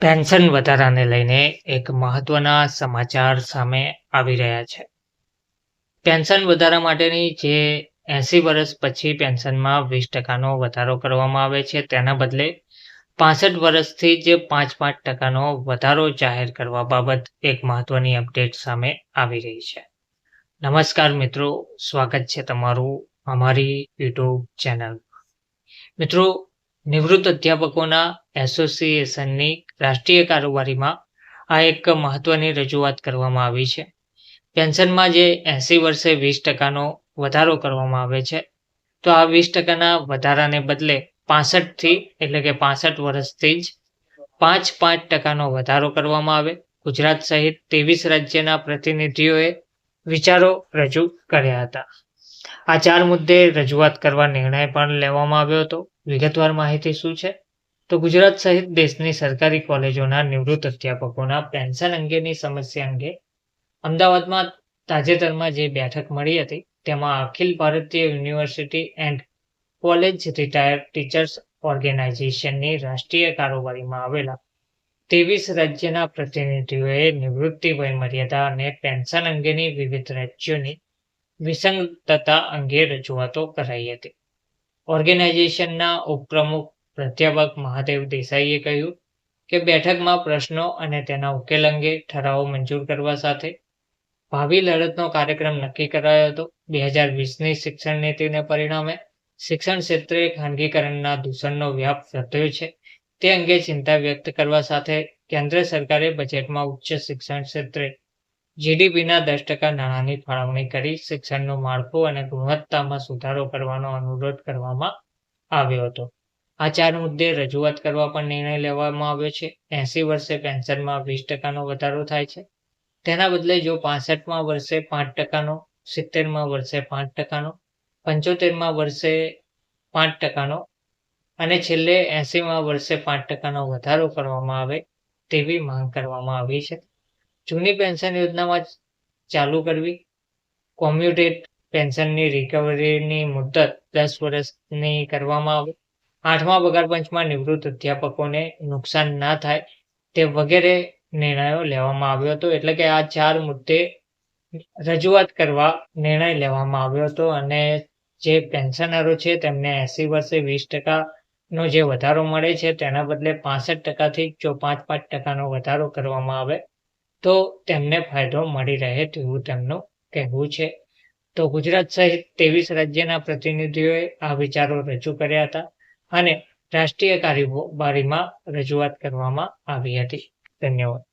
Pension વધારાને લઈને એક મહત્વના સમાચાર સામે આવી રહ્યા છે. પેન્શન વધારા માટેની જે એંસી વર્ષ પછી પેન્શનમાં વીસ ટકાનો વધારો કરવામાં આવે છે, તેના બદલે પાસઠ વર્ષથી જે પાંચ પાંચ ટકાનો વધારો જાહેર કરવા બાબત એક મહત્વની અપડેટ સામે આવી રહી છે. નમસ્કાર મિત્રો, સ્વાગત છે તમારું અમારી યુટ્યુબ ચેનલ. મિત્રો નિવૃત્ત અધ્યાપકોના એસોસિએશનની રાષ્ટ્રીય કારોબારીમાં આ એક મહત્વની રજૂઆત કરવામાં આવી છે. પેન્શનમાં જે એંસી વર્ષે વીસ ટકાનો વધારો કરવામાં આવે છે, તો આ વીસ ટકાના વધારાને બદલે પાસઠથી એટલે કે પાસઠ વર્ષથી જ પાંચ પાંચ ટકાનો વધારો કરવામાં આવે. ગુજરાત સહિત ત્રેવીસ રાજ્યના પ્રતિનિધિઓએ વિચારો રજૂ કર્યા હતા. આ ચાર મુદ્દે રજૂઆત કરવા નિર્ણય પણ લેવામાં આવ્યો હતો. વિગતવાર માહિતી શું છે? તો ગુજરાત સહિત દેશની સરકારી કોલેજોના નિવૃત્ત અધ્યાપકોના પેન્શન અંગેની સમસ્યા અંગે અમદાવાદમાં તાજેતરમાં જે બેઠક મળી હતી, તેમાં અખિલ ભારતીય university and college retired teachers ઓર્ગેનાઇઝેશનની રાષ્ટ્રીય કારોબારીમાં આવેલા ત્રેવીસ રાજ્યના પ્રતિનિધિઓએ નિવૃત્તિ વયમર્યાદા અને પેન્શન અંગેની વિવિધ રાજ્યોની વિસંગતતા અંગે રજૂઆતો કરાઈ હતી. ઓર્ગેનાઇઝેશનના ઉપપ્રમુખ પ્રાધ્યાપક મહાદેવ દેસાઈએ કહ્યું કે બેઠકમાં પ્રશ્નો અને તેના ઉકેલ અંગે ઠરાવો મંજૂર કરવા સાથે ભાવિ લડતનો કાર્યક્રમ નક્કી કરાયો હતો. બે હજાર વીસની શિક્ષણ નીતિને પરિણામે શિક્ષણ ક્ષેત્રે ખાનગીકરણના દૂષણનો વ્યાપ વધ્યો છે. તે અંગે ચિંતા વ્યક્ત કરવા સાથે કેન્દ્ર સરકારે બજેટમાં ઉચ્ચ શિક્ષણ ક્ષેત્રે જીડીપીના દસ ટકા નાણાંની ફાળવણી કરી શિક્ષણનું માળખું અને ગુણવત્તામાં સુધારો કરવાનો અનુરોધ કરવામાં આવ્યો હતો. આ ચાર મુદ્દે રજૂઆત કરવા પણ નિર્ણય લેવામાં આવ્યો છે. એસી વર્ષે પેન્શનમાં વીસ ટકાનો વધારો થાય છે. તેના બદલે જો પાસઠમાં વર્ષે પાંચ ટકાનો, સિત્તેરમાં વર્ષે પાંચ ટકાનો, પંચોતેરમાં વર્ષે પાંચ ટકાનો અને છેલ્લે એસીમાં વર્ષે પાંચ ટકાનો વધારો કરવામાં આવે તેવી માંગ કરવામાં આવી છે. જૂની પેન્શન યોજનામાં ચાલુ કરવી, કોમ્યુટેડ પેન્શનની રિકવરીની મુદત દસ વર્ષની કરવામાં આવે, આઠમા પગાર પંચમાં નિવૃત્ત અધ્યાપકોને નુકસાન ના થાય તે વગેરે નિર્ણયો લેવામાં આવ્યો હતો. એટલે કે આ ચાર મુદ્દે રજૂઆત કરવા નિર્ણય લેવામાં આવ્યો હતો અને જે પેન્શનરો છે તેમને એસી વર્ષે વીસ ટકાનો જે વધારો મળે છે તેના બદલે પાસઠ ટકાથી જો પાંચ પાંચ ટકાનો વધારો કરવામાં આવે. તો તેમને ફાયદો મળી રહે તેવું તેમનું કહેવું છે. તો ગુજરાત સહિત ત્રેવીસ રાજ્યના પ્રતિનિધિઓએ આ વિચારો રજૂ કર્યા હતા અને રાષ્ટ્રીય કારોબારીમાં રજૂઆત કરવામાં આવી હતી. ધન્યવાદ.